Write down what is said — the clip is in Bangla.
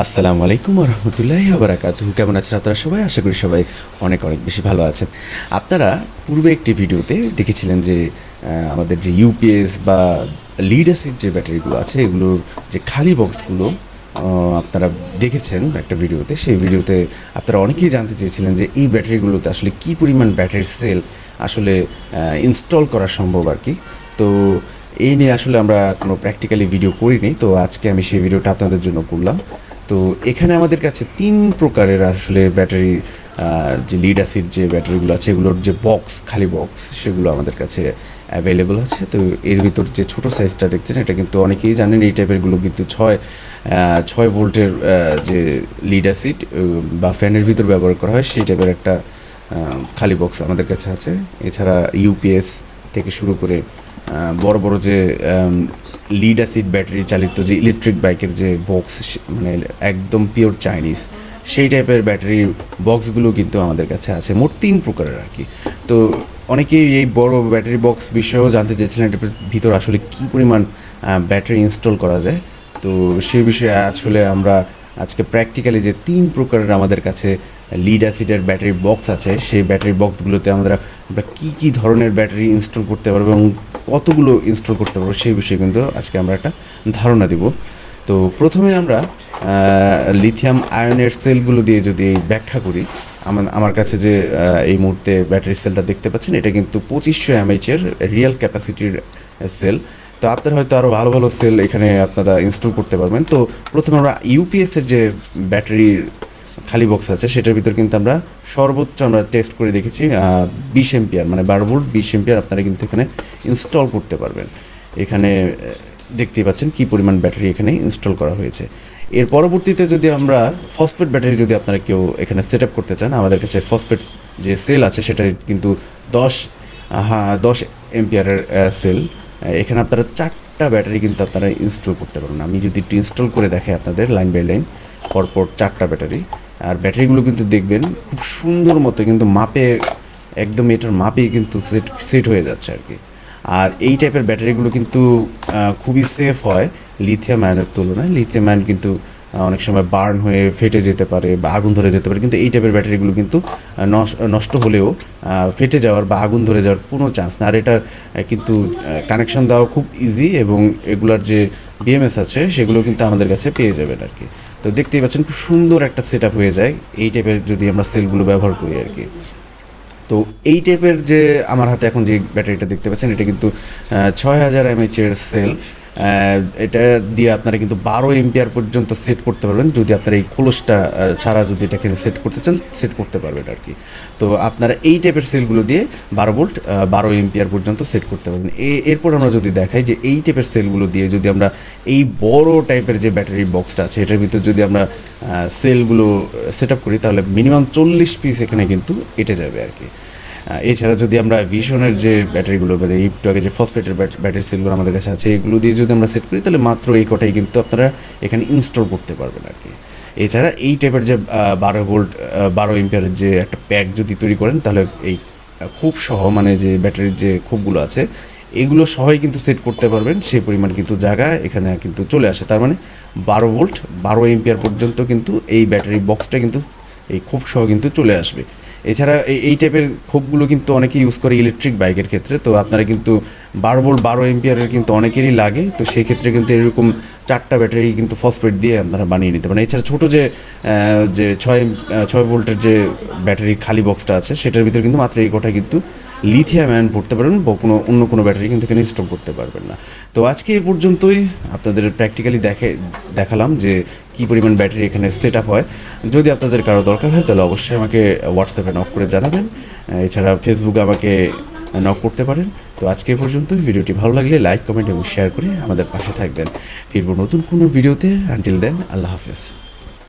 আসসালামু আলাইকুম রহমতুল্লাহ আবরাকাত কেমন আছেন আপনারা সবাই? আশা করি সবাই অনেক অনেক বেশি ভালো আছেন। আপনারা পূর্বে একটি ভিডিওতে দেখেছিলেন যে আমাদের যে ইউপিএস বা লিড অ্যাসিড যে ব্যাটারিগুলো আছে, এগুলোর যে খালি বক্সগুলো আপনারা দেখেছেন একটা ভিডিওতে। সেই ভিডিওতে আপনারা অনেকেই জানতে চেয়েছিলেন যে, এই ব্যাটারিগুলোতে আসলে কী পরিমাণ ব্যাটারি সেল আসলে ইনস্টল করা সম্ভব আর কি। তো এই নিয়ে আসলে আমরা কোনো প্র্যাকটিক্যালি ভিডিও করিনি। তো আজকে আমি সেই ভিডিওটা আপনাদের জন্য করলাম। তো এখানে আমাদের কাছে তিন প্রকারের আসলে ব্যাটারি যে লিড অ্যাসিড যে ব্যাটারিগুলো আছে, এগুলোর যে বক্স খালি বক্স সেগুলো আমাদের কাছে অ্যাভেলেবল আছে। তো এর ভিতর যে ছোটো সাইজটা দেখছেন, এটা কিন্তু অনেকেই জানেন, এই টাইপেরগুলো কিন্তু ছয় ছয় ভোল্টের যে লিড অ্যাসিড বা ফ্যানের ভিতর ব্যবহার করা হয়, সেই টাইপের একটা খালি বক্স আমাদের কাছে আছে। এছাড়া ইউপিএস থেকে শুরু করে বড় বড় যে লিড অ্যাসিড ব্যাটারি চালিত যে ইলেকট্রিক বাইকের যে বক্স মানে একদম পিওর চাইনিজ সেই টাইপের ব্যাটারি বক্সগুলো কিন্তু আমাদের কাছে আছে, মোট তিন প্রকারের আর কি। তো অনেকেই এই বড় ব্যাটারি বক্স বিষয়েও জানতে চেয়েছিলেন এটার ভিতর আসলে কী পরিমাণ ব্যাটারি ইনস্টল করা যায়। তো সে বিষয়ে আসলে আমরা আজকে প্র্যাকটিক্যালি যে তিন প্রকারের আমাদের কাছে লিড অ্যাসিডের ব্যাটারি বক্স আছে, সেই ব্যাটারি বক্সগুলোতে আমরা আমরা কী কী ধরনের ব্যাটারি ইনস্টল করতে পারব এবং কতগুলো ইনস্টল করতে পারব সেই বিষয়ে কিন্তু আজকে আমরা একটা ধারণা দিব। তো প্রথমে আমরা লিথিয়াম আয়নের সেলগুলো দিয়ে যদি ব্যাখ্যা করি, আমার আমার কাছে যে এই মুহূর্তে ব্যাটারি সেলটা দেখতে পাচ্ছেন, এটা কিন্তু পঁচিশশো এমএইচের রিয়েল ক্যাপাসিটির সেল তো আপনারা হয়তো আরও ভালো ভালো সেল এখানে আপনারা ইনস্টল করতে পারবেন। তো প্রথমে আমরা ইউপিএসের যে ব্যাটারির খালি বক্স আছে, সেটার ভিতর কিন্তু আমরা সর্বোচ্চ আমরা টেস্ট করে দেখেছি বিশ এম্পিয়ার মানে বারো ভোল্ট বিশ এম্পিয়ার আপনারা কিন্তু এখানে ইনস্টল করতে পারবেন। এখানে দেখতেই পাচ্ছেন কী পরিমাণ ব্যাটারি এখানে ইনস্টল করা হয়েছে। এর পরবর্তীতে যদি আমরা ফসফেট ব্যাটারি যদি আপনারা কেউ এখানে সেট আপ করতে চান, আমাদের কাছে ফসফেট যে সেল আছে, সেটা কিন্তু দশ হ্যাঁ দশ এম্পিয়ারের সেল এখানে আপনারা চারটা ব্যাটারি কিন্তু আপনারা ইনস্টল করতে পারবেন। আমি যদি একটু ইনস্টল করে দেখাই আপনাদের লাইন বাই লাইন পরপর চারটা ব্যাটারি। আর ব্যাটারিগুলো কিন্তু দেখবেন খুব সুন্দর মতো কিন্তু মাপে, একদম এটার মাপেই কিন্তু সেট সেট হয়ে যাচ্ছে আর কি। আর এই টাইপের ব্যাটারিগুলো কিন্তু খুবই সেফ হয় লিথিয়াম আয়নের তুলনায়। লিথিয়াম আয়ন কিন্তু অনেক সময় বার্ন হয়ে ফেটে যেতে পারে বা আগুন ধরে যেতে পারে। কিন্তু এই টাইপের ব্যাটারিগুলো কিন্তু নষ্ট হলেও ফেটে যাওয়ার বা আগুন ধরে যাওয়ার কোনো চান্স না। আর এটার কিন্তু কানেকশন দেওয়া খুব ইজি এবং এগুলার যে বিএমএস আছে, সেগুলো কিন্তু আমাদের কাছে পেয়ে যাবেন আর কি। তো দেখতেই পাচ্ছেন খুব সুন্দর একটা সেট হয়ে যায়। এই টাইপের যদি আমরা সেলগুলো ব্যবহার করি আর কি। তো এই টাইপের যে আমার হাতে এখন যে ব্যাটারিটা দেখতে পাচ্ছেন, এটা কিন্তু ছয় হাজার এমএচের সেল এটা দিয়ে আপনারা কিন্তু বারো এম্পিয়ার পর্যন্ত সেট করতে পারবেন। যদি আপনারা এই খোলসটা ছাড়া যদি এটাকে সেট করতে চান সেট করতে পারবেন আর কি। তো আপনারা এই টাইপের সেলগুলো দিয়ে বারো ভোল্ট বারো এম্পিয়ার পর্যন্ত সেট করতে পারবেন। এরপর আমরা যদি দেখাই যে এই টাইপের সেলগুলো দিয়ে যদি আমরা এই বড় টাইপের যে ব্যাটারি বক্সটা আছে, এটার ভিতর যদি আমরা সেলগুলো সেট আপ করি, তাহলে মিনিমাম চল্লিশ পিস এখানে কিন্তু এটে যাবে আর কি। এছাড়া যদি আমরা ভিশনের যে ব্যাটারিগুলো মানে এই টু আগে যে ফসফেটের ব্যাটারি সেলগুলো আমাদের কাছে আছে, এগুলো দিয়ে যদি আমরা সেট করি, তাহলে মাত্র এই কটাই কিন্তু আপনারা এখানে ইনস্টল করতে পারবেন আর কি এছাড়া এই টাইপের যে বারো ভোল্ট বারো এম্পিয়ারের যে একটা প্যাক যদি তৈরি করেন, তাহলে এই খুব সহ মানে যে ব্যাটারির যে খুবগুলো আছে, এগুলো সহই কিন্তু সেট করতে পারবেন। সেই পরিমাণ কিন্তু জায়গা এখানে কিন্তু চলে আসে। তার মানে বারো ভোল্ট বারো এম্পিয়ার পর্যন্ত কিন্তু এই ব্যাটারি বক্সটা কিন্তু এই খোপ সহ কিন্তু চলে আসবে। এছাড়া এই টাইপের খোপগুলো কিন্তু অনেকে ইউজ করে ইলেকট্রিক বাইকের ক্ষেত্রে। তো আপনারা কিন্তু বারো ভোল্ট বারো এম্পিয়ারের কিন্তু অনেকেরই লাগে। তো সেই ক্ষেত্রে কিন্তু এরকম চারটা ব্যাটারি কিন্তু ফসফেট দিয়ে আপনারা বানিয়ে নিতে পারেন। এছাড়া ছোটো যে যে ছয় ছয় ভোল্টের যে ব্যাটারি খালি বক্সটা আছে, সেটার ভিতরে কিন্তু মাত্র এই কটা কিন্তু লিথিয়াম আয়ন পড়তে পারবেন বা কোনো অন্য কোনো ব্যাটারি কিন্তু এখানে স্টক করতে পারবেন না। তো আজকে এ পর্যন্তই। আপনাদের প্র্যাকটিক্যালি দেখে, দেখালাম যে কী পরিমাণ ব্যাটারি এখানে সেট আপ হয়। যদি আপনাদের কারও দরকার হয়, তাহলে অবশ্যই আমাকে হোয়াটসঅ্যাপে নক করে জানাবেন। এছাড়া ফেসবুকে আমাকে নক করতে পারেন। তো আজকে পর্যন্ত ভিডিওটি ভালো লাগলে লাইক কমেন্ট এবং শেয়ার করে আমাদের পাশে থাকবেন। ফিরবো নতুন কোনো ভিডিওতে আনটিল দেন আল্লাহ হাফেজ।